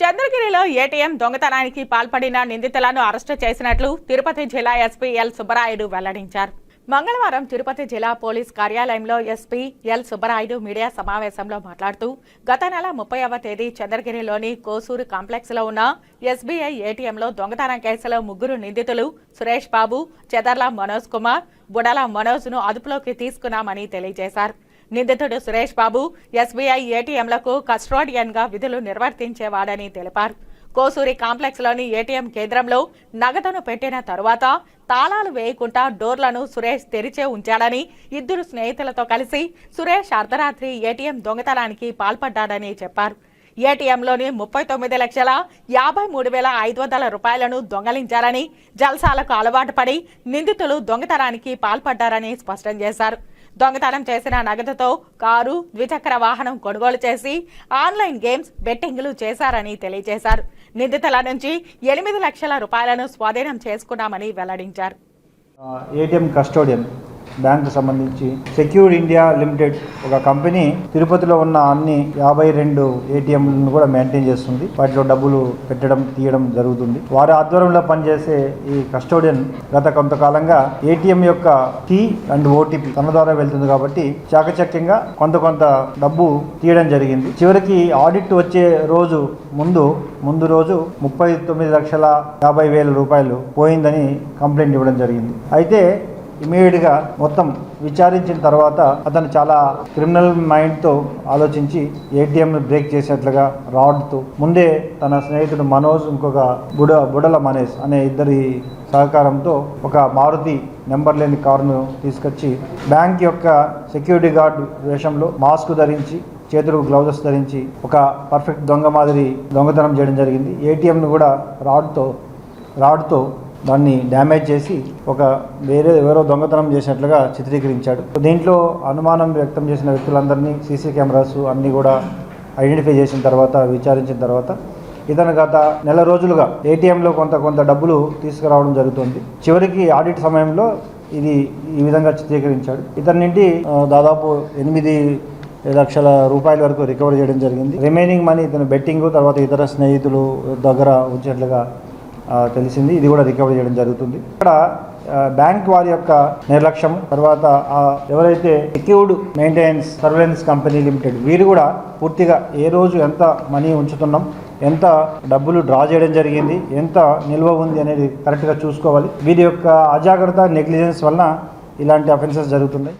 చంద్రగిరిలో ATM దొంగతనానికి పాల్పడిన నిందితులను అరెస్టు చేసినట్లు తిరుపతి జిల్లా ఎస్పీ ఎల్ సుబ్బరాయుడు వెల్లడించారు. మంగళవారం తిరుపతి జిల్లా పోలీస్ కార్యాలయంలో ఎస్పీ ఎల్ సుబ్బరాయుడు మీడియా సమావేశంలో మాట్లాడుతూ గత నెల ముప్పైవ తేదీ చంద్రగిరిలోని కోసూరు కాంప్లెక్స్లో ఉన్న ఎస్బీఐ ఏటీఎంలో దొంగతనం కేసులో ముగ్గురు నిందితులు సురేష్ బాబు చెదర్ల మనోజ్ కుమార్ బుడల మనోజ్ను అదుపులోకి తీసుకున్నామని తెలియజేశారు. నిందితుడు సురేష్ బాబు ఎస్బీఐ ఏటీఎంలకు కస్టోడియన్గా విధులు నిర్వర్తించేవాడని తెలిపారు. కోసూరి కాంప్లెక్స్లోని ఏటీఎం కేంద్రంలో నగదును పెట్టిన తరువాత తాళాలు వేయకుండా డోర్లను సురేష్ తెరిచే ఉంచాడని ఇద్దరు స్నేహితులతో కలిసి సురేష్ అర్ధరాత్రి ఏటీఎం దొంగతనానికి పాల్పడ్డాడని చెప్పారు. ఏటీఎంలోని ముప్పై తొమ్మిది లక్షల యాభై మూడు వేల ఐదు వందల రూపాయలను దొంగలించారని జల్సాలకు అలవాటు పడి నిందితులు దొంగతనానికి పాల్పడ్డారని స్పష్టం చేశారు. దొంగతనం చేసిన నగదుతో కారు ద్విచక్ర వాహనం కొనుగోలు చేసి ఆన్లైన్ గేమ్స్ బెట్టింగ్లు చేశారని తెలియజేశారు. నిందితుల నుంచి ఎనిమిది లక్షల రూపాయలను స్వాధీనం చేసుకున్నామని వెల్లడించారు. ఏటీఎం కస్టోడియన్ బ్యాంకు సంబంధించి సెక్యూర్ ఇండియా లిమిటెడ్ ఒక కంపెనీ తిరుపతిలో ఉన్న అన్ని యాభై రెండు ఏటీఎంలను కూడా మెయింటైన్ చేస్తుంది. వాటిలో డబ్బులు పెట్టడం తీయడం జరుగుతుంది. వారి ఆధ్వర్యంలో పనిచేసే ఈ కస్టోడియన్ గత కొంతకాలంగా ఏటీఎం యొక్క కీ అండ్ ఓటీపీ తన ద్వారా వెళ్తుంది కాబట్టి చాకచక్యంగా కొంత కొంత డబ్బు తీయడం జరిగింది. చివరికి ఆడిట్ వచ్చే రోజు ముందు ముందు రోజు ముప్పై తొమ్మిది లక్షల యాభై వేల రూపాయలు పోయిందని కంప్లైంట్ ఇవ్వడం జరిగింది. అయితే ఇమీడియట్గా మొత్తం విచారించిన తర్వాత అతను చాలా క్రిమినల్ మైండ్తో ఆలోచించి ఏటీఎం బ్రేక్ చేసినట్లుగా రాడ్తో ముందే తన స్నేహితుడు మనోజ్ ఇంకొక బుడ బుడల మనేష్ అనే ఇద్దరి సహకారంతో ఒక మారుతి నెంబర్ లేని కారును తీసుకొచ్చి బ్యాంక్ యొక్క సెక్యూరిటీ గార్డ్ వేషంలో మాస్క్ ధరించి చేతులకు గ్లౌజెస్ ధరించి ఒక పర్ఫెక్ట్ దొంగ మాదిరి దొంగతనం చేయడం జరిగింది. ఏటీఎంను కూడా రాడ్తో రాడ్తో దాన్ని డ్యామేజ్ చేసి ఒక వేరే ఎవరో దొంగతనం చేసినట్లుగా చిత్రీకరించాడు. దీంట్లో అనుమానం వ్యక్తం చేసిన వ్యక్తులందరినీ సీసీ కెమెరాస్ అన్నీ కూడా ఐడెంటిఫై చేసిన తర్వాత విచారించిన తర్వాత ఇతను గత నెల రోజులుగా ఏటీఎంలో కొంత కొంత డబ్బులు తీసుకురావడం జరుగుతుంది. చివరికి ఆడిట్ సమయంలో ఇది ఈ విధంగా చిత్రీకరించాడు. ఇతని నుండి దాదాపు ఎనిమిది లక్షల రూపాయల వరకు రికవర్ చేయడం జరిగింది. రిమైనింగ్ మనీ ఇతను బెట్టింగ్ తర్వాత ఇతర స్నేహితులు దగ్గర ఉంచినట్లుగా తెలిసింది. ఇది కూడా రికవర్ చేయడం జరుగుతుంది. ఇక్కడ బ్యాంక్ వారి యొక్క నిర్లక్ష్యం తర్వాత ఎవరైతే secured maintenance surveillance company limited వీరు కూడా పూర్తిగా ఏ రోజు ఎంత మనీ ఉంచుతున్నాం ఎంత డబ్బులు డ్రా చేయడం జరిగింది ఎంత నిల్వ ఉంది అనేది కరెక్ట్గా చూసుకోవాలి. వీరి యొక్క అజాగ్రత్త నెగ్లిజెన్స్ వలన ఇలాంటి అఫెన్సెస్ జరుగుతున్నాయి.